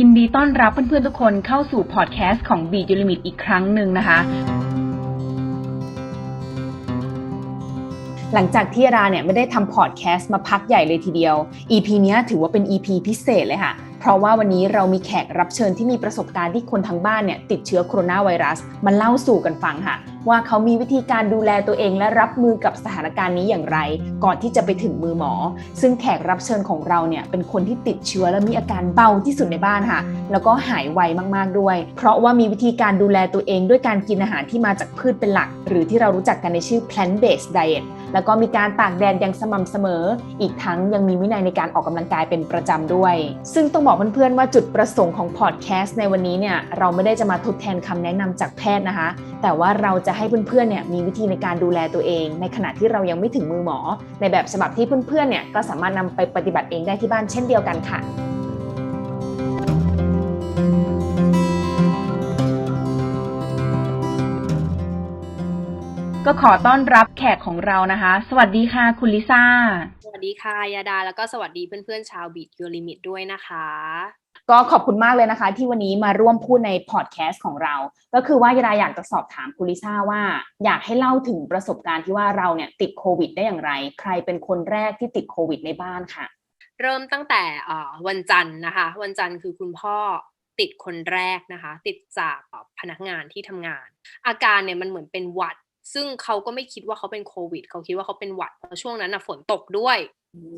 ยินดีต้อนรับเพื่อนๆทุกคนเข้าสู่พอดแคสต์ของ b ี u Limit อีกครั้งหนึ่งนะคะ หลังจากที่ราเนี่ยไม่ได้ทำพอดแคสต์มาพักใหญ่เลยทีเดียว EP นี้ถือว่าเป็น EP พิเศษเลยค่ะ เพราะว่าวันนี้เรามีแขกรับเชิญที่มีประสบการณ์ที่คนทั้งบ้านเนี่ยติดเชื้อโคโรนาไวรัสมาเล่าสู่กันฟังค่ะ ว่าเขามีวิธีการดูแลตัวเองและรับมือกับสถานการณ์นี้อย่างไร ก่อนที่จะไปถึงมือหมอ ซึ่งแขกรับเชิญของเราเนี่ยเป็นคนที่ติดเชื้อและมีอาการเบาที่สุดในบ้านค่ะ แล้วก็หายไวมากๆด้วย เพราะว่ามีวิธีการดูแลตัวเองด้วยการกินอาหารที่มาจากพืชเป็นหลัก หรือที่เรารู้จักกันในชื่อ plant based diet แล้วก็มีการตากแดดอย่างสม่ำเสมอ อีกทั้งยังมีวินัยในการออกกำลังกายเป็นประจำด้วย ซึ่งต้องบอกเพื่อนๆว่าจุดประสงค์ของพอดแคสต์ในวันนี้เนี่ยเราไม่ได้จะมาทดแทนคำแนะนำจากแพทย์นะคะ แต่ว่าเราจะให้เพื่อนๆเนี่ยมีวิธีในการดูแลตัวเอง ในขณะที่เรายังไม่ถึงมือหมอ ในแบบฉบับที่เพื่อนๆเนี่ยก็สามารถนำไปปฏิบัติเองได้ที่บ้านเช่นเดียวกันค่ะ ก็ขอต้อนรับแขกของเรานะคะ สวัสดีค่ะคุณลิซ่า สวัสดีค่ะยาดา แล้วก็สวัสดีเพื่อนๆชาวบีทยูลิมิตด้วยนะคะ ก็ขอบคุณมากเลยนะคะ ที่วันนี้มาร่วมพูดในพอดแคสต์ของเรา ก็คือว่ายาดาอยากจะสอบถามคุณลิซ่าว่า อยากให้เล่าถึงประสบการณ์ที่ว่าเราเนี่ยติดโควิดได้อย่างไร ใครเป็นคนแรกที่ติดโควิดในบ้านค่ะ เริ่มตั้งแต่อ่าวันจันทร์นะคะ วันจันทร์คือคุณพ่อติดคนแรกนะคะ ติดจากพนักงานที่ทำงาน อาการเนี่ยมันเหมือนเป็นหวัด ซึ่งเขาก็ไม่คิดว่าเขาเป็นโควิด เขาคิดว่าเขาเป็นหวัดเพราะช่วงนั้นนะฝนตกด้วย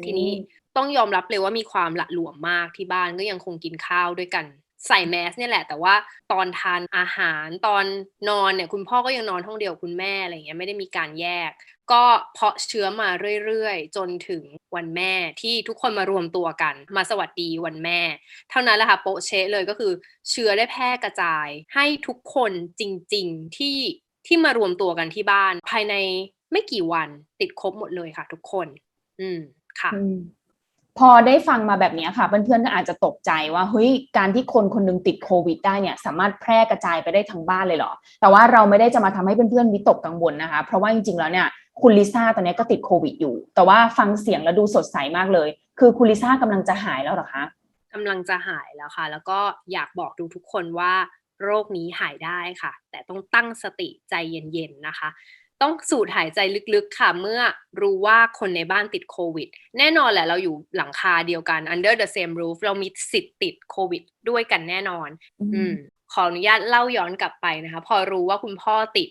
ทีนี้ต้องยอมรับเลยว่ามีความหละหลวมมากที่บ้านก็ยังคงกินข้าวด้วยกันใส่แมสเนี่ยแหละ แต่ว่าตอนทานอาหารตอนนอนเนี่ยคุณพ่อก็ยังนอนห้องเดียวคุณแม่อะไรเงี้ยไม่ได้มีการแยก ก็เพาะเชื้อมาเรื่อยๆ จนถึงวันแม่ที่ทุกคนมารวมตัวกัน มาสวัสดีวันแม่ เท่านั้นแหละค่ะโปะเชะเลยก็คือเชื้อได้แพร่กระจายให้ทุกคนจริง ๆที่ ที่มารวมตัวกันที่บ้าน ภายในไม่กี่วันติดครบหมดเลยค่ะ ทุกคน อืมค่ะอืมพอได้ฟังมาแบบนี้ค่ะเพื่อนๆก็อาจจะตกใจว่าเฮ้ยการที่คนคนหนึงติดโควิดได้เนี่ยสามารถแพร่กระจายไปได้ทั้งบ้านเลยเหรอ แต่ว่าเราไม่ได้จะมาทำให้เพื่อนๆวิตกกังวลนะคะ เพราะว่าจริงๆแล้วเนี่ยคุณลิซ่าตอนนี้ก็ติดโควิดอยู่ แต่ว่าฟังเสียงแล้วดูสดใสมากเลย คือคุณลิซ่ากำลังจะหายแล้วเหรอคะกำลังจะหายแล้วค่ะ แล้วก็อยากบอกดูทุกคนว่า โรคนี้หายได้ค่ะ แต่ต้องตั้งสติใจเย็นๆนะคะ ต้องสูดหายใจลึกๆค่ะ เมื่อรู้ว่าคนในบ้านติดโควิด แน่นอนแหละเราอยู่หลังคาเดียวกัน under the same roof เรามีสิทธิ์ติดโควิดด้วยกันแน่นอน อืมขออนุญาตเล่าย้อนกลับไปนะคะ พอรู้ว่าคุณพ่อติด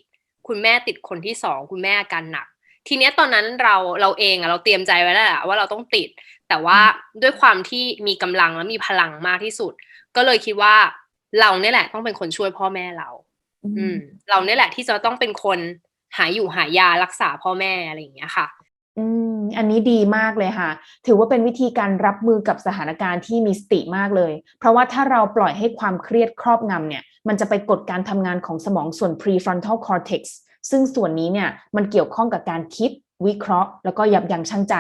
คุณแม่ติดคนที่สองคุณแม่อาการหนัก ทีเนี้ยตอนนั้นเราเราเองอะเราเตรียมใจไว้แล้วแหละว่าเราต้องติด แต่ว่าด้วยความที่มีกำลังและมีพลังมากที่สุด ก็เลยคิดว่า เราเนี่ยแหละ ต้องเป็นคนช่วยพ่อแม่เรา อืม เราเนี่ยแหละที่จะต้องเป็นคนหายอยู่หายารักษาพ่อแม่อะไรอย่างเงี้ยค่ะ อืม อันนี้ดีมากเลยค่ะ ถือว่าเป็นวิธีการรับมือกับสถานการณ์ที่มีสติมากเลย เพราะว่าถ้าเราปล่อยให้ความเครียดครอบงำเนี่ย มันจะไปกดการทำงานของสมองส่วน prefrontal cortex ซึ่งส่วนนี้เนี่ยมันเกี่ยวข้องกับการคิด วิเคราะห์ แล้วก็ยับยั้งชั่งใจ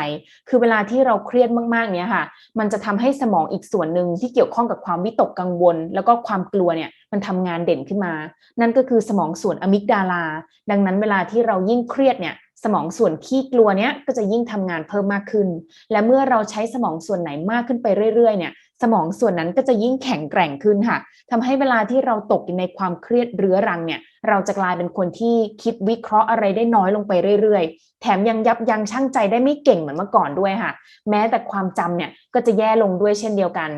คือเวลาที่เราเครียดมากๆเนี่ยค่ะ มันจะทำให้สมองอีกส่วนหนึ่งที่เกี่ยวข้องกับความวิตกกังวล แล้วก็ความกลัวเนี่ยมันทำงานเด่นขึ้นมา นั่นก็คือสมองส่วนอะมิกดาลา ดังนั้นเวลาที่เรายิ่งเครียดเนี่ยสมองส่วนขี้กลัวเนี้ยก็จะยิ่งทำงานเพิ่มมากขึ้น และเมื่อเราใช้สมองส่วนไหนมากขึ้นไปเรื่อยๆเนี่ย สมองส่วนนั้นก็จะยิ่งแข็งแกร่งขึ้นค่ะทำให้เวลาที่เราตกอยู่ในความเครียดเรื้อรังเนี่ย เราจะกลายเป็นคนที่คิดวิเคราะห์อะไรได้น้อยลงไปเรื่อยๆ แถมยังยับยั้งชั่งใจได้ไม่เก่งเหมือนเมื่อก่อนด้วยค่ะ แม้แต่ความจำเนี่ยก็จะแย่ลงด้วยเช่นเดียวกัน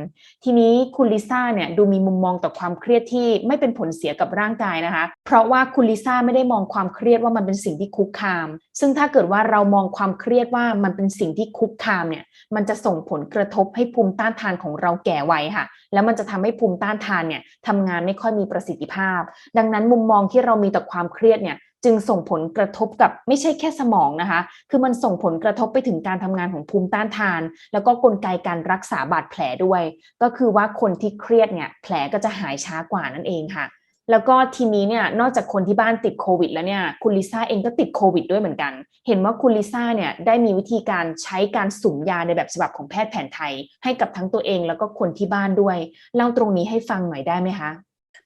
ทีนี้คุณลิซ่าเนี่ยดูมีมุมมองต่อความเครียดที่ไม่เป็นผลเสียกับร่างกายนะคะ เพราะว่าคุณลิซ่าไม่ได้มองความเครียดว่ามันเป็นสิ่งที่คุกคาม ซึ่งถ้าเกิดว่าเรามองความเครียดว่ามันเป็นสิ่งที่คุกคามเนี่ย มันจะส่งผลกระทบให้ภูมิต้านทานของเราเราแก่ไวค่ะ แล้วมันจะทำให้ภูมิต้านทานเนี่ยทำงานไม่ค่อยมีประสิทธิภาพ ดังนั้นมุมมองที่เรามีต่อความเครียดเนี่ยจึงส่งผลกระทบกับไม่ใช่แค่สมองนะคะ คือมันส่งผลกระทบไปถึงการทำงานของภูมิต้านทาน แล้วก็กลไกการรักษาบาดแผลด้วย ก็คือว่าคนที่เครียดเนี่ยแผลก็จะหายช้ากว่านั่นเองค่ะ แล้วก็ทีนี้เนี่ยนอกจากคนที่บ้านติดโควิดแล้วเนี่ยคุณลิซ่าเองก็ติดโควิดด้วยเหมือนกัน เห็นว่าคุณลิซ่าเนี่ยได้มีวิธีการใช้การสุ่มยาในแบบฉบับของแพทย์แผนไทย ให้กับทั้งตัวเองแล้วก็คนที่บ้านด้วยเล่าตรงนี้ให้ฟังหน่อยได้ไหมคะ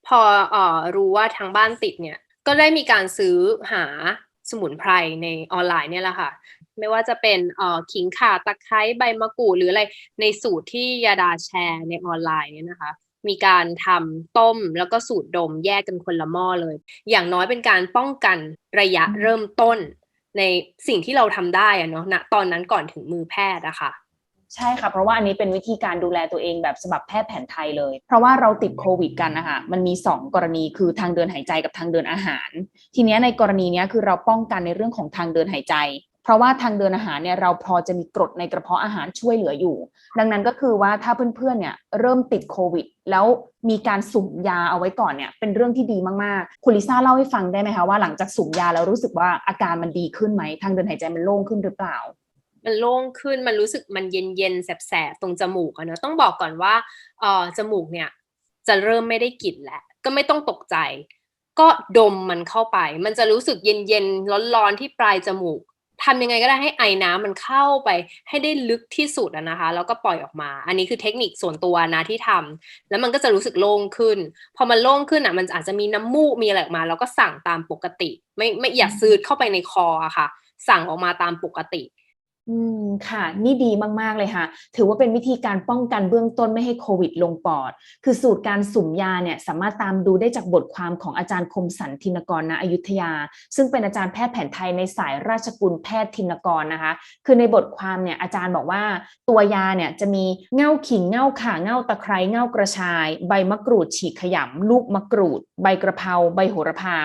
พอออรู้ว่าทางบ้านติดเนี่ยก็ได้มีการซื้อหาสมุนไพรในออนไลน์เนี่ยแหละค่ะ ไม่ว่าจะเป็นเอ่อขิงข่าตะไคร้ใบมะกรูดหรืออะไรในสูตรที่ยาดาแชร์ในออนไลน์เนี่ยนะคะ มีการทำต้มแล้วก็สูตรดมแยกกันคนละหม้อเลย อย่างน้อยเป็นการป้องกันระยะอืมเริ่มต้น ในสิ่งที่เราทำได้อะเนาะณตอนนั้นก่อนถึงมือแพทย์อะค่ะใช่ค่ะเพราะว่าอันนี้เป็นวิธีการดูแลตัวเองแบบฉบับแพทย์แผนไทยเลย เพราะว่าเราติดโควิดกันนะคะมันมี 2 กรณีคือทางเดินหายใจกับทางเดินอาหาร ทีเนี้ยในกรณีเนี้ยคือเราป้องกันในเรื่องของทางเดินหายใจ เพราะว่าทางเดินอาหารเนี่ยเราพอจะมีกรดในกระเพาะอาหารช่วยเหลืออยู่ ดังนั้นก็คือว่าถ้าเพื่อนๆเนี่ยเริ่มติดโควิด แล้วมีการสุ่มยาเอาไว้ก่อนเนี่ยเป็นเรื่องที่ดีมากๆ คุณลิซ่าเล่าให้ฟังได้ไหมคะว่าหลังจากสุ่มยาแล้วรู้สึกว่าอาการมันดีขึ้นไหมทางเดินหายใจมันโล่งขึ้นหรือเปล่า มันโล่งขึ้นมันรู้สึกมันเย็นเย็นๆแสบๆตรงจมูกอะเนอะต้องบอกก่อนว่าเออจมูกเนี่ยจะเริ่มไม่ได้กลิ่นแล้วก็ไม่ต้องตกใจ ก็ดมมันเข้าไป มันจะรู้สึกเย็นเย็นร้อนร้อนๆที่ปลายจมูก ทำยังไงก็ได้ให้ไอน้ำมันเข้าไปให้ได้ลึกที่สุดอะนะคะ แล้วก็ปล่อยออกมา อันนี้คือเทคนิคส่วนตัวนะที่ทำแล้วมันก็จะรู้สึกโล่งขึ้น พอมันโล่งขึ้นอะมันอาจจะมีน้ำมูกมีอะไรออกมา แล้วก็สั่งตามปกติ ไม่ไม่อย่าซืดเข้าไปในคออะค่ะ สั่งออกมาตามปกติ อืม ค่ะ นี่ดีมาก ๆ เลยค่ะ ถือว่าเป็นวิธีการป้องกันเบื้องต้นไม่ให้โควิดลงปอด คือสูตรการสุ่มยาเนี่ยสามารถตามดูได้จากบทความของอาจารย์คมสันทินกรณอยุธยา ซึ่งเป็นอาจารย์แพทย์แผนไทยในสายราชกุลแพทย์ทินกรนะคะ คือในบทความเนี่ยอาจารย์บอกว่าตัวยาเนี่ยจะมีเง่าขิงเง่าข่าเง่าตะไคร้เง่ากระชาย ใบมะกรูดฉีกขยำลูกมะกรูด ใบกระเพราใบโหระพา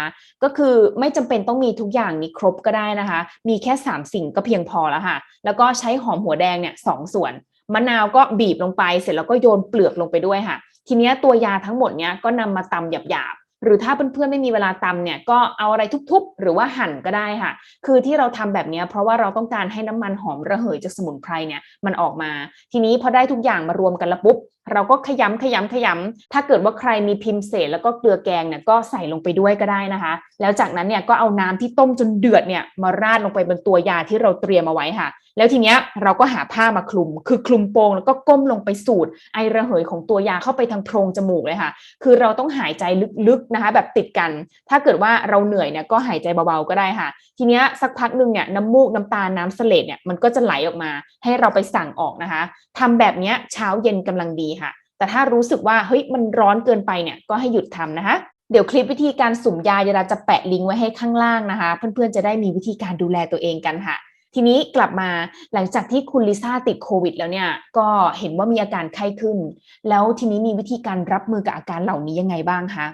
ก็คือไม่จำเป็นต้องมีทุกอย่างนี้ครบก็ได้นะคะ มีแค่ 3 สิ่งก็เพียงพอแล้วค่ะแล้วก็ใช้หอมหัวแดงเนี่ยสองส่วน มะนาวก็บีบลงไป เสร็จแล้วก็โยนเปลือกลงไปด้วยค่ะ ทีนี้ตัวยาทั้งหมดเนี้ยก็นำมาตำหยาบๆ หรือถ้าเพื่อนๆไม่มีเวลาตำเนี่ยก็เอาอะไรทุบๆ หรือว่าหั่นก็ได้ค่ะ คือที่เราทำแบบนี้เพราะว่าเราต้องการให้น้ำมันหอมระเหยจากสมุนไพรเนี่ยมันออกมา ทีนี้พอได้ทุกอย่างมารวมกันแล้วปุ๊บ เราก็ขยำขยำขยำถ้าเกิดว่าใครมีพิมพ์เศษแล้วก็เกลือแกงเนี่ยก็ใส่ลงไปด้วยก็ได้นะคะ แล้วจากนั้นเนี่ยก็เอาน้ำที่ต้มจนเดือดเนี่ยมาราดลงไปบนตัวยาที่เราเตรียมเอาไว้ค่ะ แล้วทีเนี้ยเราก็หาผ้ามาคลุม คือคลุมโปงแล้วก็ก้มลงไปสูดไอระเหยของตัวยาเข้าไปทางโพรงจมูกเลยค่ะ คือเราต้องหายใจลึกๆนะคะ แบบติดกัน ถ้าเกิดว่าเราเหนื่อยเนี่ยก็หายใจเบาๆก็ได้ค่ะ ทีเนี้ยสักพักหนึ่งเนี่ยน้ำมูกน้ำตาน้ำเสลดเนี่ยมันก็จะไหลออกมา ให้เราไปสั่งออกนะคะทำแบบเนี้ยเช้าเย็นกำลังดี แต่ถ้ารู้สึกว่าเฮ้ยมันร้อนเกินไปเนี่ยก็ให้หยุดทำนะคะ เดี๋ยวคลิปวิธีการสุ่มยาเดี๋ยวเราจะแปะลิงก์ไว้ให้ข้างล่างนะคะ เพื่อนๆจะได้มีวิธีการดูแลตัวเองกันค่ะทีนี้กลับมาหลังจากที่คุณลิซ่าติดโควิด แล้วเนี่ยก็เห็นว่ามีอาการไข้ขึ้น แล้วทีนี้มีวิธีการรับมือกับอาการเหล่านี้ยังไงบ้างคะ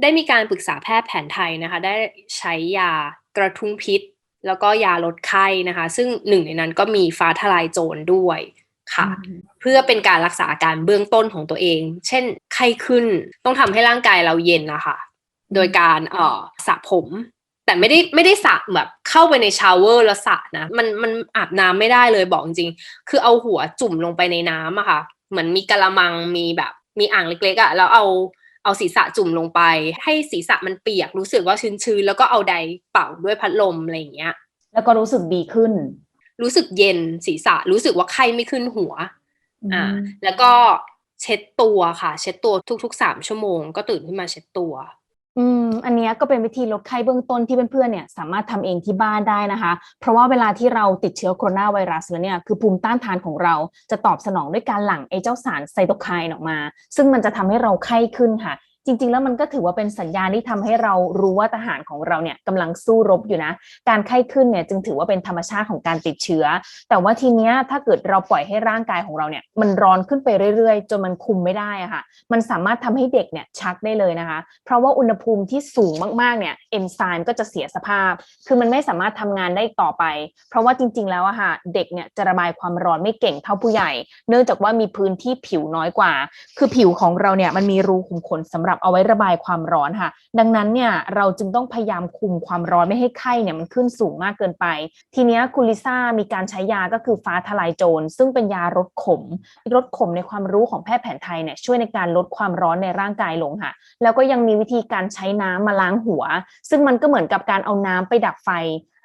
ได้มีการปรึกษาแพทย์แผนไทยนะคะ ได้ใช้ยากระทุ้งพิษ แล้วก็ยาลดไข้นะคะ ซึ่งหนึ่งในนั้นก็มีฟ้าทลายโจรด้วย ค่ะ เพื่อเป็นการรักษาอาการเบื้องต้นของตัวเอง เช่น ไข้ขึ้นต้องทำให้ร่างกายเราเย็นนะคะ โดยการเอ่อสระผม แต่ไม่ได้ไม่ได้สระแบบเข้าไปในชาวเวอร์แล้วสระนะมันมันอาบน้ำไม่ได้เลยบอกจริงๆคือเอาหัวจุ่มลงไปในน้ำอะค่ะ เหมือนมีกะละมังมีแบบมีอ่างเล็กๆอะแล้วเอาเอาศีรษะจุ่มลงไป ให้ศีรษะมันเปียกรู้สึกว่าชื้นๆแล้วก็เอาไดร์เป่าด้วยพัดลมอะไรอย่างเงี้ย แล้วก็รู้สึกดีขึ้น รู้สึกเย็นศีรษะ รู้สึกว่าไข้ไม่ขึ้นหัวอ่าอืมแล้วก็เช็ดตัวค่ะ เช็ดตัวทุกๆสามชั่วโมง ก็ตื่นขึ้นมาเช็ดตัว อืม อันเนี้ยก็เป็นวิธีลดไข้เบื้องต้นที่เพื่อนๆเนี่ย สามารถทำเองที่บ้านได้นะคะ เพราะว่าเวลาที่เราติดเชื้อโคโรนาไวรัสแล้วเนี่ยคือภูมิต้านทานของเราจะตอบสนองด้วยการหลั่งไอเจ้าสารไซโตไคน์ออกมา ซึ่งมันจะทำให้เราไข้ขึ้นค่ะ จริง ๆ แล้วมันก็ถือว่าเป็นสัญญาณที่ทำให้เรารู้ว่าทหารของเราเนี่ยกำลังสู้รบอยู่นะ การไข้ขึ้นเนี่ยจึงถือว่าเป็นธรรมชาติของการติดเชื้อ แต่ว่าทีเนี้ยถ้าเกิดเราปล่อยให้ร่างกายของเราเนี่ยมันร้อนขึ้นไปเรื่อยๆ จนมันคุมไม่ได้อะค่ะ มันสามารถทำให้เด็กเนี่ยชักได้เลยนะคะ เพราะว่าอุณหภูมิที่สูงมากๆเนี่ยเอนไซม์ก็จะเสียสภาพ คือมันไม่สามารถทำงานได้ต่อไป เพราะว่าจริง ๆ แล้วอะค่ะเด็กเนี่ยจะระบายความร้อนไม่เก่งเท่าผู้ใหญ่ เนื่องจากว่ามีพื้นที่ผิวน้อยกว่า คือผิวของเราเนี่ยมันมีรูขุมขนสำหรับเอาไว้ระบายความร้อนค่ะ ดังนั้นเนี่ยเราจึงต้องพยายามคุมความร้อนไม่ให้ไข้เนี่ยมันขึ้นสูงมากเกินไป ทีนี้คุณลิซ่ามีการใช้ยาก็คือฟ้าทลายโจรซึ่งเป็นยาลดขมลดขมในความรู้ของแพทย์แผนไทยเนี่ยช่วยในการลดความร้อนในร่างกายลงค่ะ แล้วก็ยังมีวิธีการใช้น้ำมาล้างหัว ซึ่งมันก็เหมือนกับการเอาน้ำไปดับไฟ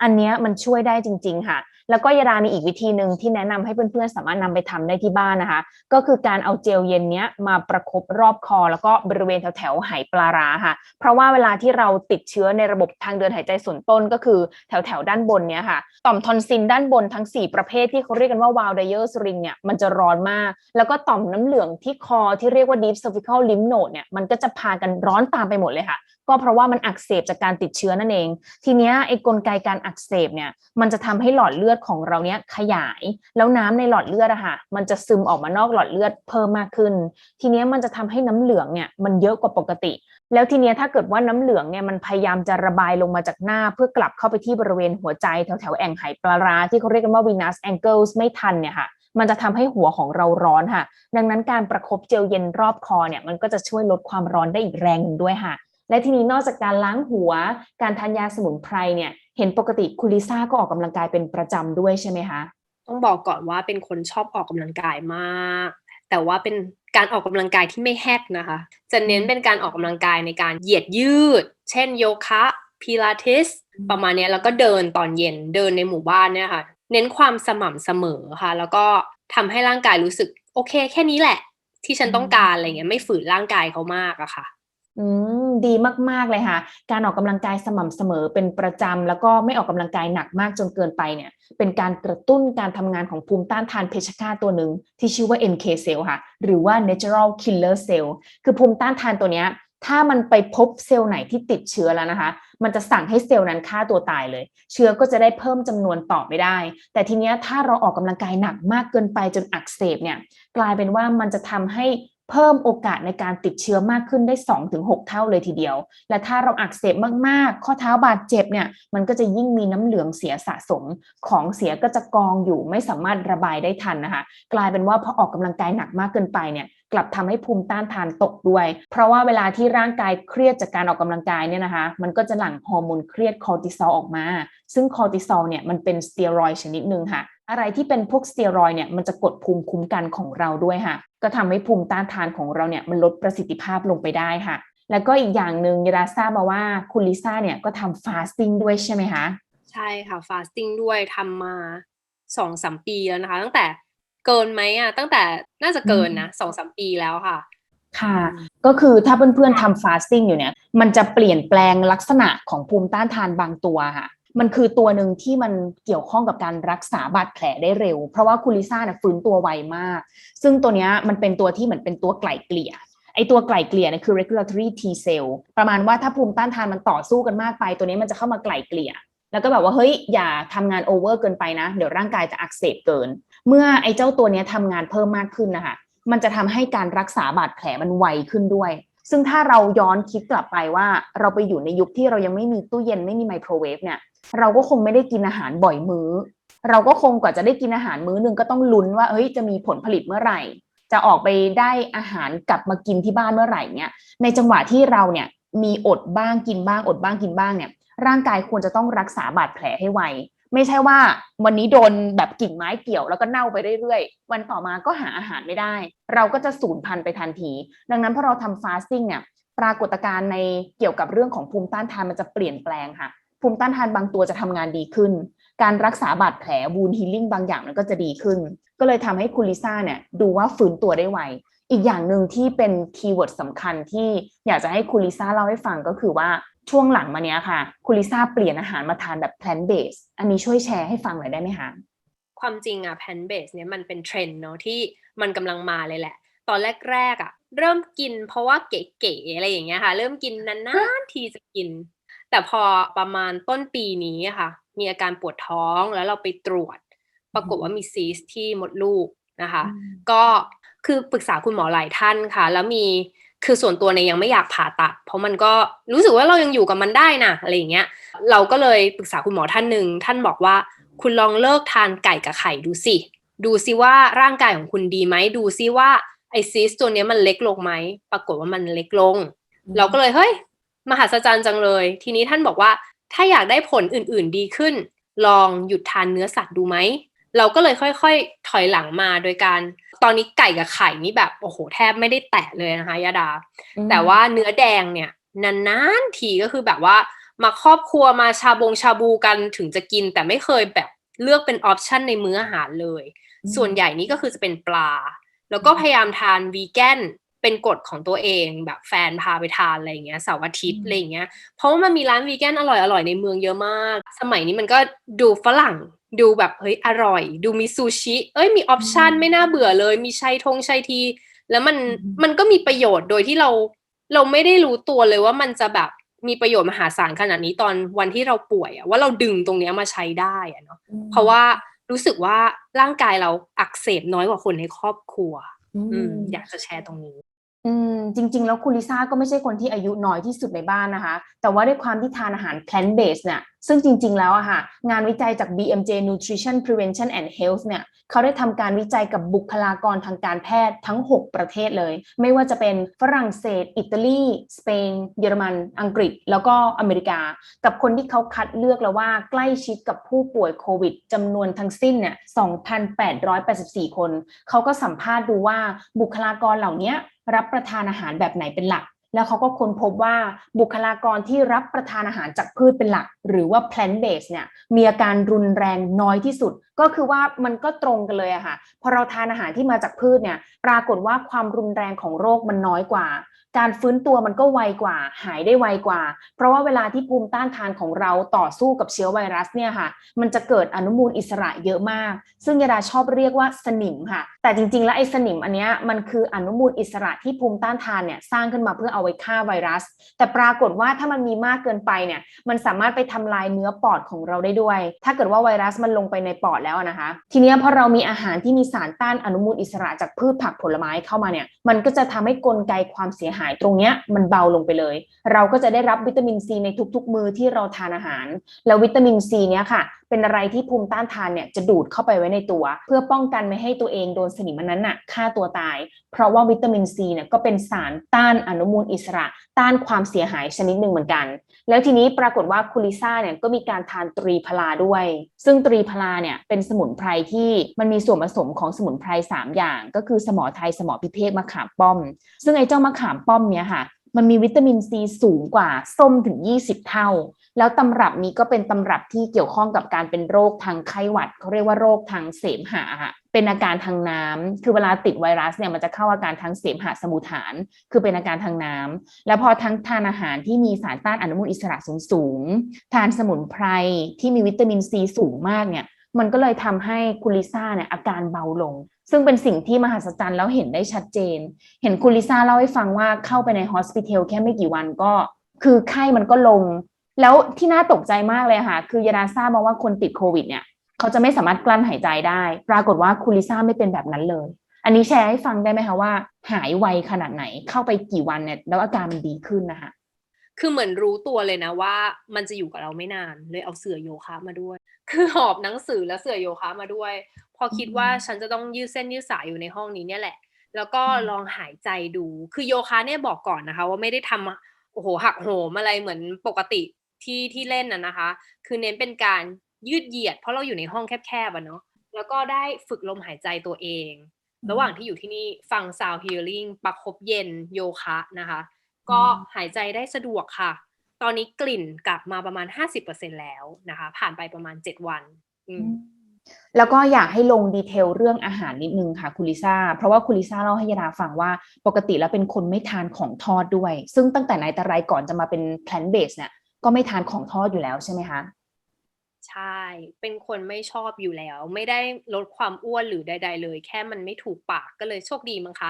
อันนี้มันช่วยได้จริง ๆ ค่ะ แล้วก็ยาดามีอีกวิธีหนึ่งที่แนะนำให้เพื่อนๆสามารถนำไปทำได้ที่บ้านนะคะ ก็คือการเอาเจลเย็นเนี้ยมาประคบรอบคอ แล้วก็บริเวณแถวๆไหปลาร้าค่ะ เพราะว่าเวลาที่เราติดเชื้อในระบบทางเดินหายใจส่วนต้นก็คือแถวๆด้านบนเนี้ยค่ะ ต่อมทอนซิลด้านบนทั้ง 4 ประเภทที่เขาเรียกกันว่าวาลเดเยอร์สริงเนี่ยมันจะร้อนมาก แล้วก็ต่อมน้ำเหลืองที่คอที่เรียกว่า deep cervical lymph node เนี่ยมันก็จะพากันร้อนตามไปหมดเลยค่ะ ก็เพราะว่ามันอักเสบจากการติดเชื้อนั่นเอง ทีเนี้ยไอ้กลไกการอักเสบเนี่ยมันจะทำให้หลอดเลือดของเราเนี้ยขยาย แล้วน้ำในหลอดเลือดอะค่ะมันจะซึมออกมานอกหลอดเลือดเพิ่มมากขึ้น ทีเนี้ยมันจะทำให้น้ำเหลืองเนี่ยมันเยอะกว่าปกติ แล้วทีเนี้ยถ้าเกิดว่าน้ำเหลืองเนี่ยมันพยายามจะระบายลงมาจากหน้า เพื่อกลับเข้าไปที่บริเวณหัวใจแถวแถวๆแอ่งไหปลาร้าที่เขาเรียกกันว่า venous angles ไม่ทันเนี่ยค่ะมันจะทำให้หัวของเราร้อนค่ะ ดังนั้นการประคบเจลเย็นรอบคอเนี่ยมันก็จะช่วยลดความร้อนได้อีกแรงหนึ่งด้วยค่ะ และทีนี้นอกจากการล้างหัว การทานยาสมุนไพรเนี่ย เห็นปกติคุณลิซ่าก็ออกกำลังกายเป็นประจำด้วยใช่ไหมคะต้องบอกก่อนว่าเป็นคนชอบออกกำลังกายมาก แต่ว่าเป็นการออกกำลังกายที่ไม่แฮกนะคะ จะเน้นเป็นการออกกำลังกายในการเหยียดยืด เช่นโยคะพิลาทิสอืมประมาณเนี้ยแล้วก็เดินตอนเย็นเดินในหมู่บ้านเนี่ยค่ะ เน้นความสม่ำเสมอค่ะ แล้วก็ทำให้ร่างกายรู้สึกโอเค แค่นี้แหละ ที่ฉันต้องการอะไรเงี้ยไม่ฝืนร่างกายเขามากอะค่ะ อืมดีมาก ๆ เลยค่ะ การออกกำลังกายสม่ำเสมอเป็นประจำแล้วก็ไม่ออกกำลังกายหนักมากจนเกินไปเนี่ย เป็นการกระตุ้นการทำงานของภูมิต้านทานเพชฌฆาตตัวหนึ่งที่ชื่อว่า NK cell ค่ะ หรือว่า natural killer cell คือภูมิต้านทานตัวเนี้ย ถ้ามันไปพบเซลล์ไหนที่ติดเชื้อแล้วนะคะ มันจะสั่งให้เซลล์นั้นฆ่าตัวตายเลย เชื้อก็จะได้เพิ่มจำนวนต่อไม่ได้ แต่ทีเนี้ยถ้าเราออกกำลังกายหนักมากเกินไปจนอักเสบเนี่ย กลายเป็นว่ามันจะทำให้ เพิ่มโอกาสในการติดเชื้อมากขึ้นได้ 2-6 เท่าเลยทีเดียว และถ้าเราอักเสบมากๆ ข้อเท้าบาดเจ็บเนี่ย มันก็จะยิ่งมีน้ำเหลืองเสียสะสม ของเสียก็จะกองอยู่ไม่สามารถระบายได้ทันนะคะ กลายเป็นว่าพอออกกำลังกายหนักมากเกินไปเนี่ยกลับทำให้ภูมิต้านทานตกด้วย เพราะว่าเวลาที่ร่างกายเครียดจากการออกกำลังกายเนี่ยนะคะ มันก็จะหลั่งฮอร์โมนเครียดคอร์ติซอลออกมา ซึ่งคอร์ติซอลเนี่ยมันเป็นสเตียรอยด์ชนิดหนึ่งค่ะ อะไรที่เป็นพวกสเตียรอยด์เนี่ยมันจะกดภูมิคุ้มกันของเราด้วยค่ะ ก็ทำให้ภูมิต้านทานของเราเนี่ยมันลดประสิทธิภาพลงไปได้ค่ะ แล้วก็อีกอย่างหนึ่งยาดาทราบมาว่าคุณลิซ่าเนี่ยก็ทำฟาสติ้งด้วยใช่ไหมคะใช่ค่ะฟาสติ้งด้วยทำมาสองสามปีแล้วนะคะ ตั้งแต่เกินไหมอะตั้งแต่น่าจะเกินนะสองสามปีแล้วค่ะ ค่ะ ก็คือถ้าเพื่อนๆทำฟาสติ้งอยู่เนี่ย มันจะเปลี่ยนแปลงลักษณะของภูมิต้านทานบางตัวค่ะ มันคือตัวหนึ่งที่มันเกี่ยวข้องกับการรักษาบาดแผลได้เร็ว เพราะว่าคุณลิซ่านี่ยฟื้นตัวไวมาก ซึ่งตัวนี้มันเป็นตัวที่เหมือนเป็นตัวไกล่เกลี่ยไอตัวไกล่เกลี่ยเนี่ยคือ regulatory T cell ประมาณว่าถ้าภูมิต้านทานมันต่อสู้กันมากไป ตัวนี้มันจะเข้ามาไกล่เกลี่ย แล้วก็แบบว่าเฮ้ยอย่าทำงานโอเวอร์เกินไปนะ เดี๋ยวร่างกายจะอักเสบเกิน เมื่อไอเจ้าตัวนี้ยทำงานเพิ่มมากขึ้นนะคะมันจะทำให้การรักษาบาดแผลมันไวขึ้นด้วย ซึ่งถ้าเราย้อนคิดกลับไปว่าเราไปอยู่ในยุคที่เรายังไม่มีตู้เย็นไม่มีไมโครเวฟเนี่ย เราก็คงไม่ได้กินอาหารบ่อยมื้อ เราก็คงกว่าจะได้กินอาหารมื้อหนึ่งก็ต้องลุ้นว่าเฮ้ยจะมีผลผลิตเมื่อไหร่ จะออกไปได้อาหารกลับมากินที่บ้านเมื่อไหร่เนี่ยในจังหวะที่เราเนี่ยมีอดบ้างกินบ้างอดบ้างกินบ้างเนี่ย ร่างกายควรจะต้องรักษาบาดแผลให้ไวไม่ใช่ว่าวันนี้โดนแบบกิ่งไม้เกี่ยวแล้วก็เน่าไปเรื่อยๆ วันต่อมาก็หาอาหารไม่ได้ เราก็จะสูญพันธุ์ไปทันที ดังนั้นพอเราทำฟาสติ้งเนี่ยปรากฏการณ์ในเกี่ยวกับเรื่องของภูมิต้านทานมันจะเปลี่ยนแปลงค่ะ ภูมิต้านทานบางตัวจะทำงานดีขึ้น การรักษาบาดแผลวูนฮีลิ่งบางอย่างมันก็จะดีขึ้น ก็เลยทำให้คุณลิซ่าเนี่ยดูว่าฟื้นตัวได้ไวอีกอย่างหนึ่งที่เป็นคีย์เวิร์ดสำคัญที่อยากจะให้คุณลิซ่าเล่าให้ฟังก็คือว่าช่วงหลังมาเนี้ยค่ะ คุณลิซ่าเปลี่ยนอาหารมาทานแบบ plant based อันนี้ช่วยแชร์ให้ฟังหน่อยได้ไหมคะความจริงอะแพนเบสเนี่ยมันเป็นเทรนด์เนาะที่มันกำลังมาเลยแหละ ตอนแรกๆอะเริ่มกินเพราะว่าเก๋ๆอะไรอย่างเงี้ยค่ะ เริ่มกินนานๆทีจะกิน แต่พอประมาณต้นปีนี้อะค่ะ มีอาการปวดท้องแล้วเราไปตรวจ ปรากฏว่ามีซีสที่มดลูกนะคะ ก็คือปรึกษาคุณหมอหลายท่านค่ะ แล้วมีคือส่วนตัวเนี่ยยังไม่อยากผ่าตัด เพราะมันก็รู้สึกว่าเรายังอยู่กับมันได้นะอะไรอย่างเงี้ย เราก็เลยปรึกษาคุณหมอท่านหนึ่งท่านบอกว่า คุณลองเลิกทานไก่กับไข่ดูสิดูซิว่าร่างกายของคุณดีไหมดูซิว่าไอซิสตัวเนี้ยมันเล็กลงไหมปรากฏว่ามันเล็กลง เราก็เลยเฮ้ย มหัศจรรย์จังเลย ทีนี้ท่านบอกว่าถ้าอยากได้ผลอื่นๆดีขึ้น ลองหยุดทานเนื้อสัตว์ดูไหม เราก็เลยค่อยๆ ถอยหลังมาโดยการ ตอนนี้ไก่กับไข่นี่แบบโอ้โหแทบไม่ได้แตะเลยนะคะยาดาอืมแต่ว่าเนื้อแดงเนี่ยนานๆทีก็คือแบบว่ามาครอบครัวมาชาบงชาบูกันถึงจะกิน แต่ไม่เคยแบบเลือกเป็นออปชันในมื้ออาหารเลยอืมส่วนใหญ่นี่ก็คือจะเป็นปลา แล้วก็พยายามทานวีแกน เป็นกฎของตัวเองแบบแฟนพาไปทานอะไรอย่างเงี้ยเสาร์อาทิตย์อะไรอย่างเงี้ยเพราะว่ามันมีร้านวีแกนอร่อยอร่อยๆในเมืองเยอะมาก สมัยนี้มันก็ดูฝรั่งดูแบบเฮ้ยอร่อย ดูมีซูชิเอ้ยมีออปชันไม่น่าเบื่อเลย มีชัยทงชัยที แล้วมันอืมมันก็มีประโยชน์โดยที่เราเราไม่ได้รู้ตัวเลยว่ามันจะแบบมีประโยชน์มหาศาลขนาดนี้ตอนวันที่เราป่วยอะว่าเราดึงตรงเนี้ยมาใช้ได้อะเนาะเพราะว่ารู้สึกว่าร่างกายเราอักเสบน้อยกว่าคนในครอบครัว อือืมมอยากจะแชร์ตรงนี้ อืมจริง ๆ แล้วคุณลิซ่าก็ไม่ใช่คนที่อายุน้อยที่สุดในบ้านนะคะ แต่ว่าด้วยความที่ทานอาหาร plant based เนี่ยซึ่งจริง ๆ แล้วอะค่ะ งานวิจัยจาก BMJ Nutrition Prevention and Health เนี่ยเขาได้ทำการวิจัยกับบุคลากรทางการแพทย์ทั้ง 6 ประเทศเลย ไม่ว่าจะเป็นฝรั่งเศส อิตาลี สเปน เยอรมัน อังกฤษ แล้วก็อเมริกา กับคนที่เขาคัดเลือกแล้วว่าใกล้ชิดกับผู้ป่วยโควิดจำนวนทั้งสิ้นเนี่ย2,884 คน เขาก็สัมภาษณ์ดูว่าบุคลากรเหล่านี้ รับประทานอาหารแบบไหนเป็นหลัก แล้วเขาก็ค้นพบว่าบุคลากรที่รับประทานอาหารจากพืชเป็นหลัก หรือว่า plant based เนี่ยมีอาการรุนแรงน้อยที่สุด ก็คือว่ามันก็ตรงกันเลยอะค่ะพอเราทานอาหารที่มาจากพืชเนี่ยปรากฏว่าความรุนแรงของโรคมันน้อยกว่า การฟื้นตัวมันก็ไวกว่า หายได้ไวกว่า เพราะว่าเวลาที่ภูมิต้านทานของเราต่อสู้กับเชื้อไวรัสเนี่ยค่ะ มันจะเกิดอนุมูลอิสระเยอะมาก ซึ่งยาดาชอบเรียกว่าสนิมค่ะ แต่จริงๆ แล้วไอ้สนิมอันเนี้ยมันคืออนุมูลอิสระที่ภูมิต้านทานเนี่ยสร้างขึ้นมาเพื่อเอาไว้ฆ่าไวรัส แต่ปรากฏว่าถ้ามันมีมากเกินไปเนี่ยมันสามารถไปทำลายเนื้อปอดของเราได้ด้วย ถ้าเกิดว่าไวรัสมันลงไปในปอดแล้วนะคะ ทีนี้พอเรามีอาหารที่มีสารต้านอนุมูลอิสระจากพืชผักผลไม้เข้ามาเนี่ยมันก็จะทำให้กลไกความเสียหายตรงเนี้ยมันเบาลงไปเลย เราก็จะได้รับวิตามินซีในทุกๆ มือที่เราทานอาหาร แล้ววิตามินซีเนี้ยค่ะเป็นอะไรที่ภูมิต้านทานเนี่ยจะดูดเข้าไปไว้ในตัว เพื่อป้องกันไม่ให้ตัวเองโดนสนิมอันนั้นน่ะฆ่าตัวตาย เพราะว่าวิตามินซีเนี่ยก็เป็นสารต้านอนุมูลอิสระ ต้านความเสียหายชนิดหนึ่งเหมือนกัน แล้วทีนี้ปรากฏว่าคุลิซ่าเนี่ยก็มีการทานตรีพลาด้วย ซึ่งตรีพลาเนี่ยเป็นสมุนไพรที่มันมีส่วนผสมของสมุนไพร3อย่าง ก็คือสมอไทยสมอพิเภกมะขามป้อม ซึ่งไอ้เจ้ามะขามป้อมเนี่ยค่ะ มันมีวิตามินซีสูงกว่าส้มถึง 20 เท่า แล้วตำรับนี้ก็เป็นตำรับที่เกี่ยวข้องกับการเป็นโรคทางไข้หวัดเขาเรียกว่าโรคทางเสมหะเป็นอาการทางน้ำคือเวลาติดไวรัสเนี่ยมันจะเข้าอาการทางเสมหะสมุทฐาน คือเป็นอาการทางน้ำแล้วพอทั้งทานอาหารที่มีสารต้านอนุมูลอิสระสูงสูงทานสมุนไพรที่มีวิตามินซีสูงมากเนี่ย มันก็เลยทำให้คุณลิซ่าเนี่ยอาการเบาลง ซึ่งเป็นสิ่งที่มหัศจรรย์แล้วเห็นได้ชัดเจน เห็นคุณลิซ่าเล่าให้ฟังว่าเข้าไปในฮอสพิทอลแค่ไม่กี่วันก็ คือไข้มันก็ลง แล้วที่น่าตกใจมากเลยค่ะ คือยาดาทราบมาว่าคนติดโควิดเนี่ยเขาจะไม่สามารถกลั้นหายใจได้ ปรากฏว่าคุณลิซ่าไม่เป็นแบบนั้นเลย อันนี้แชร์ให้ฟังได้ไหมคะว่า หายไวขนาดไหนเข้าไปกี่วันเนี่ยแล้วอาการมันดีขึ้นนะคะคือเหมือนรู้ตัวเลยนะว่า มันจะอยู่กับเราไม่นานเลยเอาเสื่อโยคะมาด้วย คือหอบหนังสือและเสื่อโยคะมาด้วย พอคิดว่าฉันจะต้องยืดเส้นยืดสายอยู่ในห้องนี้เนี่ยแหละ แล้วก็อืมลองหายใจดู คือโยคะเนี่ยบอกก่อนนะคะ ว่าไม่ได้ทำโอ้โหหักโหมอะไรเหมือนปกติที่ที่เล่นน่ะนะคะ คือเน้นเป็นการยืดเหยียด เพราะเราอยู่ในห้องแคบๆอะเนาะ แล้วก็ได้ฝึกลมหายใจตัวเอง ระหว่างที่อยู่ที่นี่ฟัง Sound Healing ประคบเย็นโยคะนะคะ ก็หายใจได้สะดวกค่ะ ตอนนี้กลิ่นกลับมาประมาณ 50%แล้วนะคะ ผ่านไปประมาณ 7 วันอืมแล้วก็อยากให้ลงดีเทลเรื่องอาหารนิดนึงค่ะคุณลิซ่า เพราะว่าคุณลิซ่าเล่าให้ยาดาฟังว่าปกติแล้วเป็นคนไม่ทานของทอดด้วย ซึ่งตั้งแต่ไหนแต่ไรก่อนจะมาเป็น plant based เนี่ยก็ไม่ทานของทอดอยู่แล้วใช่ไหมคะใช่ เป็นคนไม่ชอบอยู่แล้ว ไม่ได้ลดความอ้วนหรือใด ๆ เลย แค่มันไม่ถูกปากก็เลยโชคดีมั้งคะ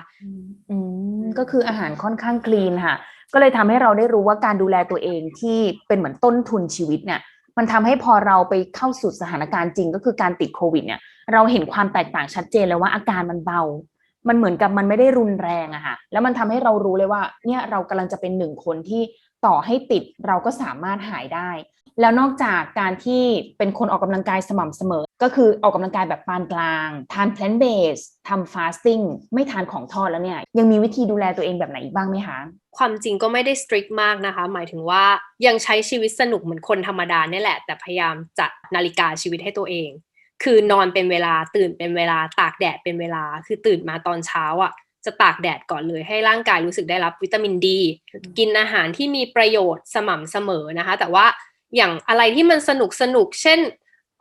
อืมก็คืออาหารค่อนข้างคลีนค่ะ ก็เลยทำให้เราได้รู้ว่าการดูแลตัวเองที่เป็นเหมือนต้นทุนชีวิตเนี่ยมันทำให้พอเราไปเข้าสู่สถานการณ์จริงก็คือการติดโควิดเนี่ยเราเห็นความแตกต่างชัดเจนเลยว่าอาการมันเบา มันเหมือนกับมันไม่ได้รุนแรงอะค่ะ แล้วมันทำให้เรารู้เลยว่า เนี่ยเรากำลังจะเป็นหนึ่งคนที่ต่อให้ติดเราก็สามารถหายได้ แล้วนอกจากการที่เป็นคนออกกำลังกายสม่ำเสมอ ก็คือออกกำลังกายแบบปานกลาง ทาน plant based ทำ fasting ไม่ทานของทอดแล้วเนี่ย ยังมีวิธีดูแลตัวเองแบบไหนอีกบ้างไหมคะความจริงก็ไม่ได้ strict มากนะคะ หมายถึงว่ายังใช้ชีวิตสนุกเหมือนคนธรรมดาเนี่ยแหละ แต่พยายามจัดนาฬิกาชีวิตให้ตัวเอง คือนอนเป็นเวลาตื่นเป็นเวลาตากแดดเป็นเวลา คือตื่นมาตอนเช้าอะจะตากแดดก่อนเลยให้ร่างกายรู้สึกได้รับวิตามินดี กินอาหารที่มีประโยชน์สม่ำเสมอนะคะ แต่ว่าอย่างอะไรที่มันสนุกสนุกเช่น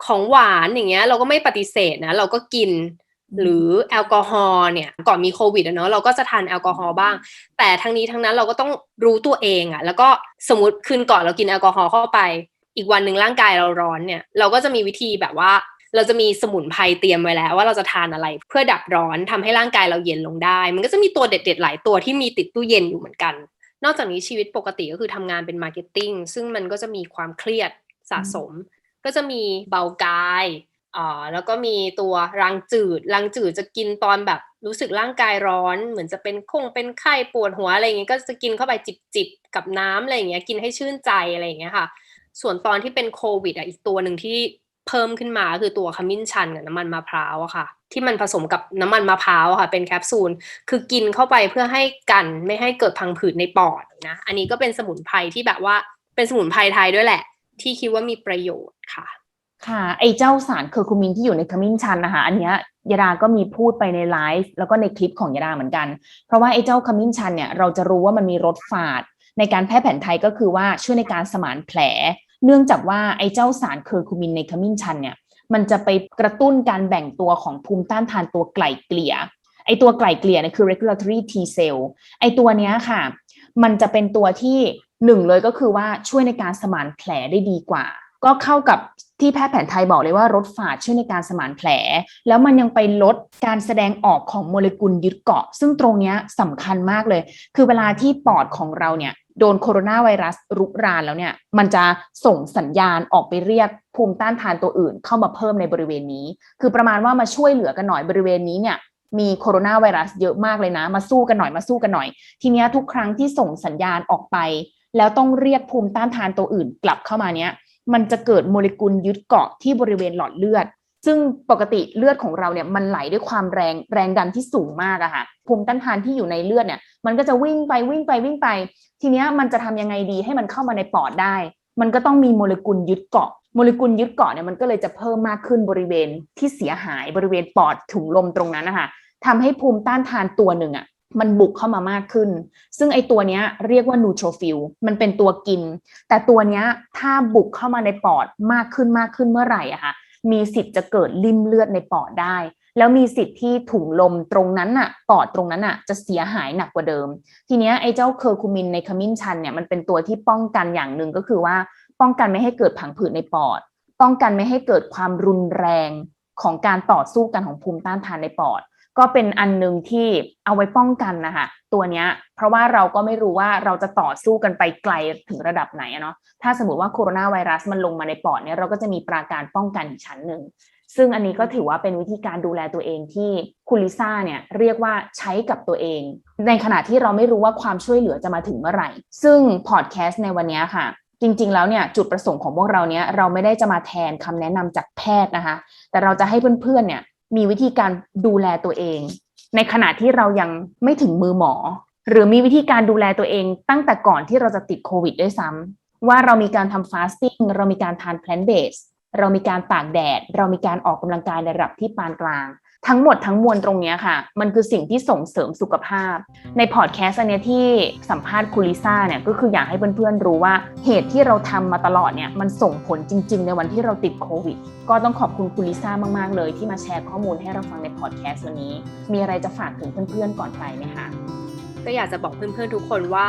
ของหวานอย่างเงี้ย เราก็ไม่ปฏิเสธนะ เราก็กินหรือแอลกอฮอล์เนี่ยก่อนมีโควิดอะเนาะเราก็จะทานแอลกอฮอล์บ้าง แต่ทั้งนี้ทั้งนั้นเราก็ต้องรู้ตัวเองอะแล้วก็สมมติคืนก่อนเรากินแอลกอฮอล์เข้าไป อีกวันหนึ่งร่างกายเราร้อนเนี่ย เราก็จะมีวิธีแบบว่า เราจะมีสมุนไพรเตรียมไว้แล้ว ว่าเราจะทานอะไรเพื่อดับร้อนทำให้ร่างกายเราเย็นลงได้ มันก็จะมีตัวเด็ด ๆ หลายตัวที่มีติดตู้เย็นอยู่เหมือนกัน นอกจากนี้ชีวิตปกติก็คือทำงานเป็นมาร์เก็ตติ้งซึ่งมันก็จะมีความเครียดสะสม ก็จะมีเบากายอ่าแล้วก็มีตัวรังจืด รังจืดจะกินตอนแบบรู้สึกร่างกายร้อน เหมือนจะเป็นคงเป็นไข้ปวดหัวอะไรอย่างเงี้ยก็จะกินเข้าไปจิบๆกับน้ำอะไรอย่างเงี้ยกินให้ชื่นใจอะไรอย่างเงี้ยค่ะ ส่วนตอนที่เป็นโควิดอะอีกตัวหนึ่งที่ เพิ่มขึ้นมาคือตัวขมิ้นชันกับน้ำมันมะพร้าวอะค่ะ ที่มันผสมกับน้ำมันมะพร้าวค่ะ เป็นแคปซูลคือกินเข้าไปเพื่อให้กันไม่ให้เกิดพังผืดในปอดนะอันนี้ก็เป็นสมุนไพรที่แบบว่าเป็นสมุนไพรไทยด้วยแหละ ที่คิดว่ามีประโยชน์ค่ะ ค่ะ ไอ้เจ้าสารเคอร์คูมินที่อยู่ในขมิ้นชันนะคะอันเนี้ยยาดาก็มีพูดไปในไลฟ์แล้วก็ในคลิปของยาดาเหมือนกัน เพราะว่าไอ้เจ้าขมิ้นชันเนี่ยเราจะรู้ว่ามันมีรสฝาด ในการแพทย์แผนไทยก็คือว่าช่วยในการสมานแผล เนื่องจากว่าไอ้เจ้าสารเคอร์คูมินในขมิ้นชันเนี่ยมันจะไปกระตุ้นการแบ่งตัวของภูมิต้านทานตัวไกล่เกลี่ยไอตัวไกล่เกลี่ยเนี่ยคือ regulatory T cell ไอตัวเนี้ยค่ะ มันจะเป็นตัวที่หนึ่งเลยก็คือว่าช่วยในการสมานแผลได้ดีกว่า ก็เข้ากับที่แพทย์แผนไทยบอกเลยว่ารถฝาดช่วยในการสมานแผล แล้วมันยังไปลดการแสดงออกของโมเลกุลยึดเกาะ ซึ่งตรงเนี้ยสำคัญมากเลย คือเวลาที่ปอดของเราเนี่ย โดนโคโรนาไวรัสรุกรานแล้วเนี่ย มันจะส่งสัญญาณออกไปเรียกภูมิต้านทานตัวอื่นเข้ามาเพิ่มในบริเวณนี้ คือประมาณว่ามาช่วยเหลือกันหน่อยบริเวณนี้เนี่ยมีโคโรนาไวรัสเยอะมากเลยนะ มาสู้กันหน่อยมาสู้กันหน่อย ทีนี้ทุกครั้งที่ส่งสัญญาณออกไป แล้วต้องเรียกภูมิต้านทานตัวอื่นกลับเข้ามาเนี้ยมันจะเกิดโมเลกุลยึดเกาะที่บริเวณหลอดเลือด ซึ่งปกติเลือดของเราเนี่ยมันไหลด้วยความแรงแรงดันที่สูงมากอะค่ะภูมิต้านทานที่อยู่ในเลือดเนี่ยมันก็จะวิ่งไปวิ่งไปวิ่งไป ทีเนี้ยมันจะทำยังไงดีให้มันเข้ามาในปอดได้ มันก็ต้องมีโมเลกุลยึดเกาะโมเลกุลยึดเกาะเนี่ยมันก็เลยจะเพิ่มมากขึ้นบริเวณที่เสียหายบริเวณปอดถุงลมตรงนั้นนะคะทำให้ภูมิต้านทานตัวหนึ่งอะมันบุกเข้ามามากขึ้น ซึ่งไอตัวเนี้ยเรียกว่านูโทรฟิล มันเป็นตัวกิน แต่ตัวเนี้ยถ้าบุกเข้ามาในปอดมากขึ้นมากขึ้นเมื่อไหร่อะคะ มีสิทธิ์จะเกิดริ่มเลือดในปอดได้ แล้วมีสิทธิ์ที่ถุงลมตรงนั้นน่ะปอดตรงนั้นน่ะจะเสียหายหนักกว่าเดิม ทีเนี้ยไอ้เจ้าเคอร์คูมินในขมิ้นชันเนี่ยมันเป็นตัวที่ป้องกันอย่างหนึ่งก็คือว่า ป้องกันไม่ให้เกิดผังผืดในปอด ป้องกันไม่ให้เกิดความรุนแรงของการต่อสู้กันของภูมิต้านทานในปอด ก็เป็นอันหนึ่งที่เอาไว้ป้องกันนะคะตัวเนี้ยเพราะว่าเราก็ไม่รู้ว่าเราจะต่อสู้กันไปไกลถึงระดับไหนเนาะถ้าสมมติว่าโคโรนาไวรัสมันลงมาในปอดเนี่ยเราก็จะมีปราการป้องกันอีกชั้นหนึ่งซึ่งอันนี้ก็ถือว่าเป็นวิธีการดูแลตัวเองที่คุณลิซ่าเนี่ยเรียกว่าใช้กับตัวเอง ในขณะที่เราไม่รู้ว่าความช่วยเหลือจะมาถึงเมื่อไหร่ ซึ่งพอดแคสต์ในวันนี้ค่ะ จริง ๆ แล้วเนี่ยจุดประสงค์ของพวกเราเนี่ยเราไม่ได้จะมาแทนคำแนะนำจากแพทย์นะคะ แต่เราจะให้เพื่อนๆเนี่ย มีวิธีการดูแลตัวเอง ในขณะที่เรายังไม่ถึงมือหมอ หรือมีวิธีการดูแลตัวเอง ตั้งแต่ก่อนที่เราจะติดโควิดด้วยซ้ำว่าเรามีการทำฟาสติ้งเรามีการทานแพลนเบสเรามีการตากแดด เรามีการออกกำลังกายในระดับที่ปานกลาง ทั้งหมดทั้งมวลตรงนี้ค่ะ มันคือสิ่งที่ส่งเสริมสุขภาพ ในพอดแคสต์อันเนี้ยที่สัมภาษณ์คุลิซ่าเนี่ยก็คืออยากให้เพื่อนๆรู้ว่าเหตุที่เราทำมาตลอดเนี่ยมันส่งผลจริง ๆ ในวันที่เราติดโควิด ก็ต้องขอบคุณคุลิซ่ามากๆ เลยที่มาแชร์ข้อมูลให้เราฟังในพอดแคสต์วันนี้ มีอะไรจะฝากถึงเพื่อนๆก่อนไปไหมคะก็อยากจะบอกเพื่อนๆทุกคนว่า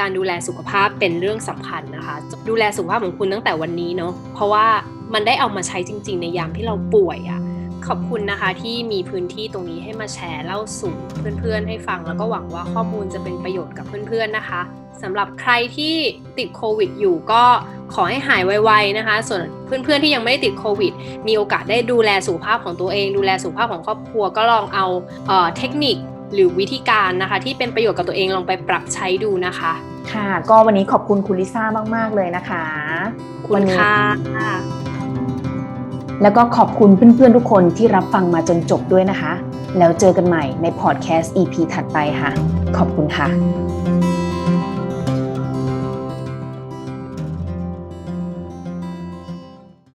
การดูแลสุขภาพเป็นเรื่องสำคัญนะคะ ดูแลสุขภาพของคุณตั้งแต่วันนี้เนาะเพราะว่ามันได้เอามาใช้จริง ๆ ในยามที่เราป่วยอะ่ะ ขอบคุณนะคะที่มีพื้นที่ตรงนี้ให้มาแชร์เล่าสู่เพื่อนๆให้ฟัง แล้วก็หวังว่าข้อมูลจะเป็นประโยชน์กับเพื่อนๆนะคะสำหรับใครที่ติดโควิดอยู่ก็ขอให้หายไวๆนะคะ ส่วนเพื่อนๆที่ยังไม่ได้ติดโควิด มีโอกาสได้ดูแลสุขภาพของตัวเอง ดูแลสุขภาพของครอบครัวก็ลองเอาเอ่อเทคนิคหรือวิธีการนะคะ ที่เป็นประโยชน์กับตัวเองลองไปปรับใช้ดูนะคะ ค่ะ ก็วันนี้ขอบคุณคุณลิซ่ามาก ๆ เลยนะคะ คุวัณนี้ค่ะ แล้วก็ขอบคุณเพื่อนๆทุกคนที่รับฟังมาจนจบด้วยนะคะ แล้วเจอกันใหม่ในพอดแคสต์ EP ถัดไปค่ะ ขอบคุณค่ะ